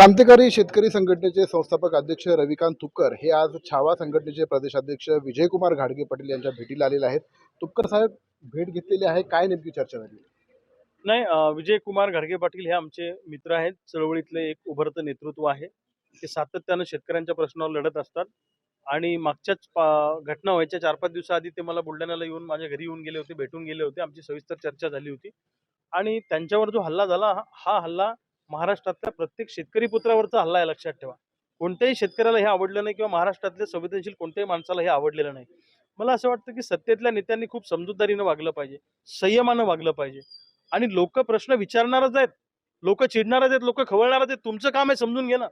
क्रांतिकारी शेतकरी संघटनेचे संस्थापक अध्यक्ष रविकांत तुपकर हे आज छावा संघटनेचे प्रदेशाध्यक्ष विजयकुमार घाडगे पाटील यांच्या भेटीला आलेले आहेत. तुपकर साहेब भेट घेतलेली आहे. काय नेमकी चर्चा झाली? नाही विजयकुमार घाडगे पाटील हे आमचे मित्र आहेत. चळवळीतले एक उभरतं नेतृत्व आहे. ते सातत्यानं शेतकऱ्यांच्या प्रश्नावर लढत असतात. आणि मागच्याच पा- घटना व्हायच्या चार पाच दिवसाआधी ते मला बुलढाण्याला येऊन माझ्या घरी येऊन गेले होते भेटून गेले होते. आमची सविस्तर चर्चा झाली होती. आणि त्यांच्यावर जो हल्ला झाला हा हल्ला महाराष्ट्रातल्या प्रत्येक शेतकरी पुत्रावरचा हल्ला आहे लक्षात ठेवा. कोणत्याही शेतकऱ्याला हे आवडलं नाही किंवा महाराष्ट्रातल्या संवेदनशील कोणत्याही माणसाला हे आवडलेलं नाही. मला असं वाटतं की सत्तेतल्या नेत्यांनी खूप समजूतदारीनं वागलं पाहिजे संयमानं वागलं पाहिजे. आणि लोक प्रश्न विचारणारच आहेत. लोक चिडणारच आहेत लोक खवळणारच आहेत. तुमचं काम आहे समजून घे ना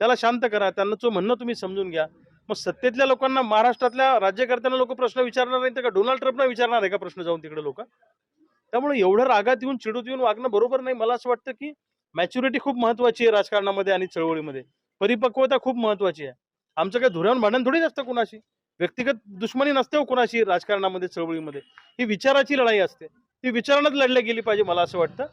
त्याला शांत करा. त्यांना जो म्हणणं तुम्ही समजून घ्या. मग सत्तेतल्या लोकांना महाराष्ट्रातल्या राज्यकर्त्यांना लोक प्रश्न विचारणार नाही तर का? डोनाल्ड ट्रम्पना विचारणार आहे का प्रश्न जाऊन तिकडे लोक? त्यामुळे एवढं रागात येऊन चिडूत येऊन वागणं बरोबर नाही. मला असं वाटतं की मॅच्युरिटी खूप महत्वाची आहे राजकारणामध्ये आणि चळवळीमध्ये. परिपक्वता खूप महत्वाची आहे. आमचं काही धुऱ्यावर भांडण थोडीच असतं कुणाशी? व्यक्तिगत दुश्मनी नसते हो कुणाशी राजकारणामध्ये चळवळीमध्ये. ही विचाराची लढाई असते. ती विचारानंच लढल्या गेली पाहिजे मला असं वाटतं.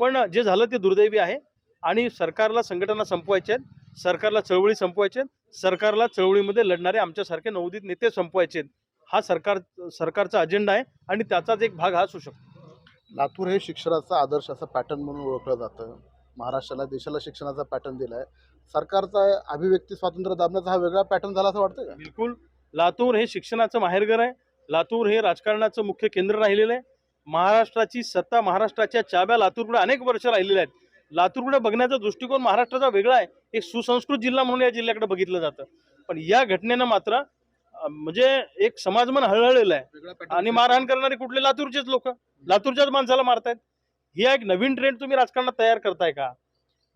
पण जे झालं ते दुर्दैवी आहे. आणि सरकारला संघटना संपवायच्या आहेत. सरकारला चळवळी संपवायच्या आहेत. सरकारला चळवळीमध्ये लढणारे आमच्यासारखे नवोदित नेते संपवायचे आहेत. हा सरकार सरकारचा अजेंडा आहे आणि त्याचाच एक भाग हा असू शकतो. लातूर हे शिक्षणाचा आदर्श असं पॅटर्न म्हणून ओळखलं जातं. महाराष्ट्राला देशाला शिक्षणाचा पॅटर्न दिलाय. सरकारचा अभिव्यक्ती स्वातंत्र्य दाबण्याचा हा वेगळा पॅटर्न झाला असं वाटतं का? बिलकुल. लातूर हे शिक्षणाचं माहेरघर आहे. लातूर हे राजकारणाचं मुख्य केंद्र राहिलेलं आहे. महाराष्ट्राची सत्ता महाराष्ट्राच्या चाब्या लातूरकडे अनेक वर्ष राहिलेल्या आहेत. लातूरकडे बघण्याचा दृष्टिकोन महाराष्ट्राचा वेगळा आहे. एक सुसंस्कृत जिल्हा म्हणून या जिल्ह्याकडे बघितलं जातं. पण या घटनेनं मात्र म्हणजे एक समाजमन हळहळलेलं आहे. आणि मारहाण करणारे कुठले लातूरचेच लोक? लातूरच्याच माणसाला मारतायत. ही एक नवीन ट्रेंड तुम्ही राजकारणात तयार करताय का?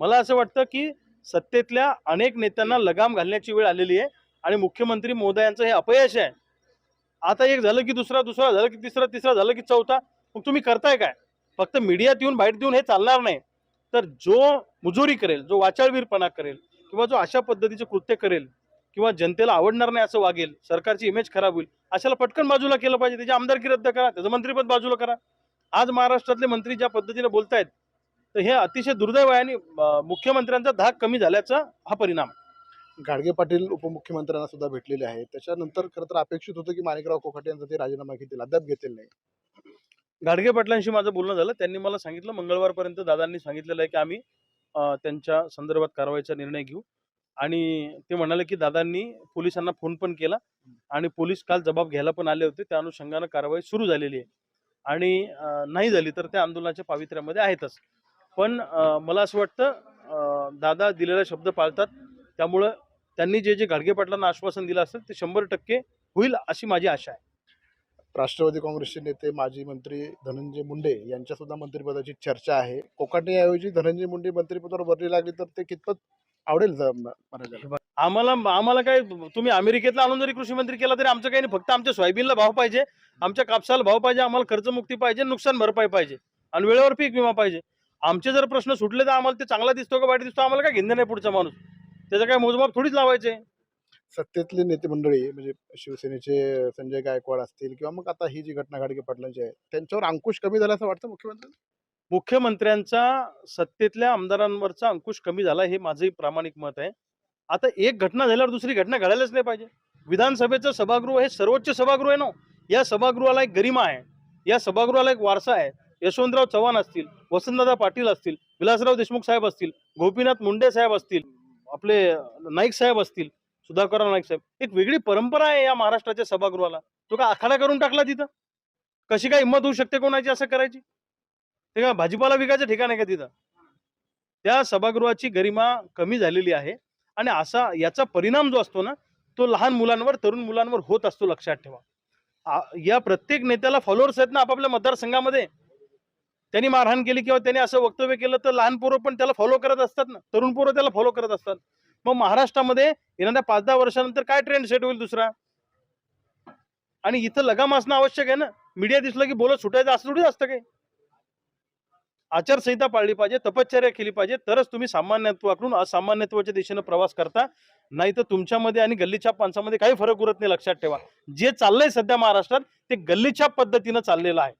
मला असं वाटतं की सत्तेतल्या अनेक नेत्यांना लगाम घालण्याची वेळ आलेली आहे आणि मुख्यमंत्री महोदयांचं हे अपयश आहे. आता एक झालं की दुसरा दुसरा झालं की तिसरा तिसरा झालं की चौथा. मग तुम्ही करताय काय? फक्त मीडियात येऊन बाईट देऊन हे चालणार नाही. तर जो मुजोरी करेल जो वाचाळवीरपणा करेल किंवा जो अशा पद्धतीचे कृत्य करेल किंवा जनतेला आवडणार नाही असं वागेल सरकारची इमेज खराब होईल अशाला पटकन बाजूला केलं पाहिजे. त्याची आमदारकी रद्द करा त्याचं मंत्रीपद बाजूला करा. आज महाराष्ट्रातले मंत्री ज्या पद्धतीने बोलतायत तर हे अतिशय दुर्दैव आहे आणि मुख्यमंत्र्यांचा धाक कमी झाल्याचा हा परिणाम. गाडगे पाटील उपमुख्यमंत्र्यांना सुद्धा भेटलेले आहेत. त्याच्यानंतर खरं तर अपेक्षित होतं की माणिकराव कोकाटे यांचा ते राजीनामा घेतील. अद्याप घेतलेला नाही. गाडगे पाटलांशी माझं बोलणं झालं. त्यांनी मला सांगितलं मंगळवारपर्यंत दादांनी सांगितलेलं आहे की आम्ही त्यांच्या संदर्भात कारवाईचा निर्णय घेऊ. आणि ते म्हणाले की दादांनी पोलिसांना फोन पण केला आणि पोलीस काल जबाब घ्यायला पण आले होते. त्या अनुषंगानं कारवाई सुरू झालेली आहे. आणि नाही झाली तर त्या आंदोलनाच्या पावित्र्यामध्ये आहेतच. पण मला असं वाटतं दादा दिलेला शब्द पाळतात. त्यामुळं त्यांनी जे जे गाडगे पाटलांना आश्वासन दिलं असेल ते शंभर टक्के होईल अशी माझी आशा आहे. राष्ट्रवादी काँग्रेसचे नेते माजी मंत्री धनंजय मुंडे यांच्यासुद्धा मंत्रिपदाची चर्चा आहे. कोकाटे ऐवजी धनंजय मुंडे मंत्रिपदावर भरली लागली तर ते कितपत आवडेल? आम्हाला आम्हाला काय तुम्ही अमेरिकेतला आणून जरी कृषी मंत्री केला तरी आमचं काही नाही. फक्त आमच्या सोयाबीनला भाव पाहिजे आमच्या कापसाला भाव पाहिजे आम्हाला कर्जमुक्ती पाहिजे नुकसान भरपाई पाहिजे. आणि वेळेवर पीक विमा पाहिजे. आमचे जर प्रश्न सुटले तर आम्हाला ते चांगला दिसतो का वाईट दिसतो आम्हाला काय घेणं नाही पुढचा माणूस? त्याचा काय मोजमाप थोडीच लावायचे. सत्तेतली नेते मंडळी म्हणजे शिवसेनेचे संजय गायकवाड असतील किंवा मग आता ही जी घटना गाडगे पाटलांची आहे त्यांच्यावर अंकुश कमी झाला असं वाटतं मुख्यमंत्री मुख्यमंत्र्यांचा सत्तेतल्या आमदारांवरचा अंकुश कमी झाला हे माझंही प्रामाणिक मत आहे. आता एक घटना झाल्यावर दुसरी घटना घडायलाच नाही पाहिजे. विधानसभेचं सभागृह हे सर्वोच्च सभागृह आहे ना? या सभागृहाला एक गरिमा आहे. या सभागृहाला एक वारसा आहे. यशवंतराव चव्हाण असतील वसंतदादा पाटील असतील विलासराव देशमुख साहेब असतील गोपीनाथ मुंडे साहेब असतील आपले नाईक साहेब असतील सुधाकरराव नाईक साहेब एक वेगळी परंपरा आहे या महाराष्ट्राच्या सभागृहाला. तो का आखाडा करून टाकला तिथं? कशी काय हिंमत होऊ शकते कोणाची असं करायची? ते का भाजीपाला विकायचं ठिकाण आहे का तिथं? त्या सभागृहाची गरिमा कमी झालेली आहे आणि असा याचा परिणाम जो असतो ना तो लहान मुलांवर तरुण मुलांवर होत असतो लक्षात ठेवा. या प्रत्येक नेत्याला फॉलोअर्स आहेत ना आपापल्या मतदारसंघामध्ये. त्यांनी मारहाण केली किंवा त्यांनी असं वक्तव्य केलं तर लहान पोरं पण त्याला फॉलो करत असतात ना. तरुण पोरं त्याला फॉलो करत असतात. मग महाराष्ट्रामध्ये येणाऱ्या पाच दहा वर्षानंतर काय ट्रेंड सेट होईल दुसरा? आणि इथं लगाम असणं आवश्यक आहे ना. मीडिया दिसलं की बोलत सुटायचं असं थोडी असतं काही. आचारसंहिता पाळली पाहिजे तपश्चर्या केली पाहिजे तरच तुम्ही सामान्यत्वाकडून असामान्यत्वाच्या दिशेनं प्रवास करता. नाही तर तुमच्यामध्ये आणि गल्लीछाप माणसामध्ये काही फरक उरत नाही लक्षात ठेवा. जे चाललंय सध्या महाराष्ट्रात ते गल्लीछाप पद्धतीनं चाललेलं आहे.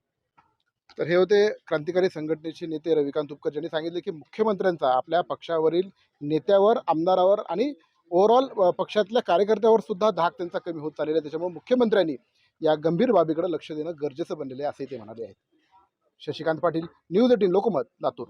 तर हे होते क्रांतिकारी संघटनेचे नेते रविकांत तुपकर यांनी सांगितले की मुख्यमंत्र्यांचा आपल्या पक्षावरील नेत्यावर आमदारावर आणि ओव्हरऑल पक्षातल्या कार्यकर्त्यावर सुद्धा धाक त्यांचा कमी होत चाललेला आहे. त्याच्यामुळे मुख्यमंत्र्यांनी या गंभीर बाबीकडे लक्ष देणं गरजेचं बनलेलं आहे असेही ते म्हणाले आहेत. Shashikant Patil News eighteen Lokmat Latur.